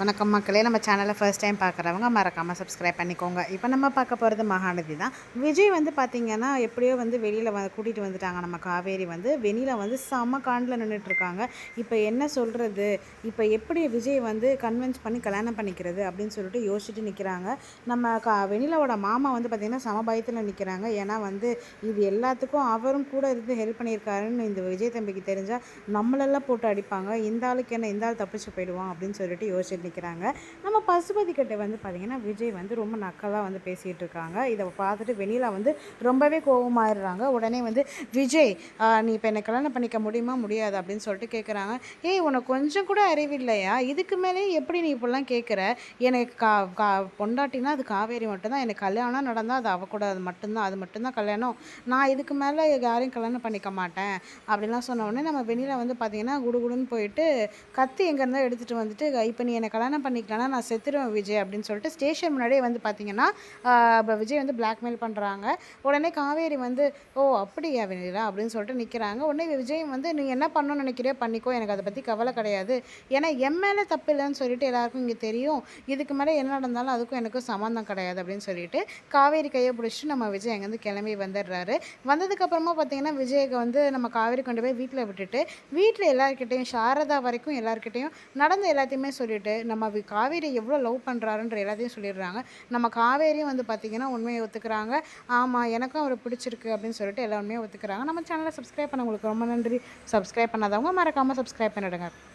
வணக்கம் மக்களே. நம்ம சேனலை ஃபர்ஸ்ட் டைம் பார்க்குறவங்க மறக்காமல் சப்ஸ்கிரைப் பண்ணிக்கோங்க. இப்போ நம்ம பார்க்க போகிறது மகாநதி தான். விஜய் வந்து பார்த்திங்கன்னா எப்படியோ வந்து வெளியில் வ கூட்டிகிட்டு வந்துட்டாங்க. நம்ம காவேரி வந்து வெளியில் வந்து செம்ம காண்டில் நின்றுட்டுருக்காங்க இப்போ என்ன சொல்கிறது இப்போ எப்படி விஜய் வந்து கன்வின்ஸ் பண்ணி கல்யாணம் பண்ணிக்கிறது அப்படின்னு சொல்லிட்டு யோசிச்சுட்டு நிற்கிறாங்க நம்ம கா வெண்ணிலாவோட மாமா வந்து பார்த்திங்கன்னா சமபாயத்தில் நிற்கிறாங்க ஏன்னா வந்து இது எல்லாத்துக்கும் அவரும் கூட இருந்து ஹெல்ப் பண்ணியிருக்காருன்னு இந்த விஜய் தம்பிக்கு தெரிஞ்சால் நம்மளெல்லாம் போட்டு அடிப்பாங்க. இந்த ஆளுக்கு என்ன இந்த ஆள் தப்பிச்சு போயிடுவான் அப்படின்னு சொல்லிட்டு யோசிச்சுட்டு பண்ணிக்கிறாங்க நம்ம பசுபதிக்கிட்ட வந்து பார்த்திங்கன்னா விஜய் வந்து ரொம்ப நக்கலாக வந்து பேசிகிட்டு இருக்காங்க. இதை பார்த்துட்டு வெண்ணிலா வந்து ரொம்பவே கோபமாயிடுறாங்க உடனே வந்து விஜய் நீ இப்போ என்னை கல்யாணம் பண்ணிக்க முடியுமா முடியாது? அப்படின்னு சொல்லிட்டு கேட்குறாங்க ஏய் உனக்கு கொஞ்சம் கூட அறிவில்லையா? இதுக்கு மேலேயும் எப்படி நீ இப்படிலாம் கேட்குற எனக்கு கா கா பொண்டாட்டினா அது காவேரி மட்டும்தான். எனக்கு கல்யாணம் நடந்தால் அது அவ கூட அது மட்டும்தான். அது மட்டும்தான் கல்யாணம். நான் இதுக்கு மேலே யாரையும் கல்யாணம் பண்ணிக்க மாட்டேன். அப்படிலாம் சொன்ன உடனே நம்ம வெளியில் வந்து பார்த்தீங்கன்னா குடுகுடுன்னு போயிட்டு கத்தி எங்கேருந்தோ எடுத்துகிட்டு வந்துட்டு இப்போ நீ என்னை கல்யாணம் பண்ணிக்கலன்னா நான் செத்துருவேன் விஜய் அப்படின்னு சொல்லிட்டு ஸ்டேஷன் முன்னாடியே வந்து பார்த்தீங்கன்னா விஜய் வந்து பிளாக்மெயில் பண்ணுறாங்க உடனே காவேரி வந்து ஓ அப்படியா வெண்ணிலா அப்படின்னு சொல்லிட்டு நிற்கிறாங்க உடனே விஜய் வந்து நீ என்ன பண்ணணும்னு நினைக்கிறியோ பண்ணிக்கோ. எனக்கு அதை பற்றி கவலை கிடையாது. ஏன்னா என் மேலே தப்பு இல்லைன்னு சொல்லிட்டு எல்லாருக்கும் இங்கே தெரியும். இதுக்கு மேலே என்ன நடந்தாலும் அதுக்கும் எனக்கும் சம்மந்தம் கிடையாது அப்படின்னு சொல்லிட்டு காவேரி கையை பிடிச்சிட்டு நம்ம விஜய் அங்கேருந்து கிளம்பி வந்துடுறாரு. வந்ததுக்கப்புறமா பார்த்தீங்கன்னா விஜய்க்கு வந்து நம்ம காவேரி கொண்டு போய் வீட்டில் விட்டுட்டு வீட்டில் எல்லாருக்கிட்டையும் சாரதா வரைக்கும் எல்லாருக்கிட்டையும் நடந்த எல்லாத்தையுமே சொல்லிட்டு நம்ம வி- காவேரி எவ்வளோ லவ் பண்ணுறாருன்ற எல்லாத்தையும் சொல்லிடுறாங்க. நம்ம காவேரியும் வந்து பார்த்திங்கன்னா உண்மையை ஒத்துக்கிறாங்க. ஆமாம் எனக்கும் அவரை பிடிச்சிருக்கு அப்படின்னு சொல்லிட்டு எல்லா உண்மையை ஒத்துக்கிறாங்க. நம்ம சேனலை சப்ஸ்கிரைப் பண்ண உங்களுக்கு ரொம்ப நன்றி. சப்ஸ்கிரைப் பண்ணாதவங்க மறக்காமல் சப்ஸ்கிரைப் பண்ணிடுங்க.